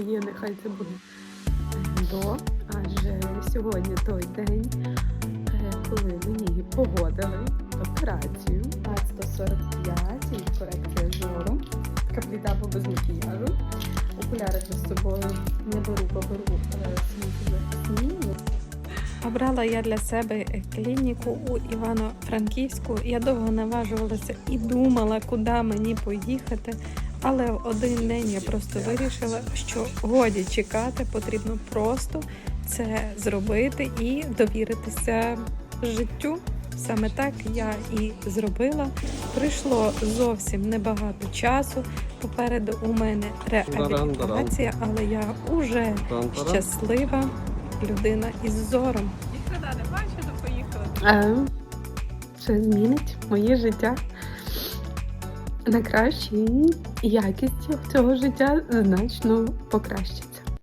моє, нехай це буде до. Адже сьогодні той день, е, коли мені погодили операцію. 145 і корекція зору. Така пліта по без макіяжу. Окуляри з собою не беру, бо беру е. Обрала я для себе клініку у Івано-Франківську. Я довго наважувалася і думала, куди мені поїхати. Але в один день я просто вирішила, що годі чекати, потрібно просто це зробити і довіритися життю. Саме так я і зробила. Прийшло зовсім небагато часу. Попереду у мене реабілітація, але я уже щаслива людина із зором. Ніхрена не поїхали. Е, Це змінить моє життя на краще і якість цього життя значно покращить.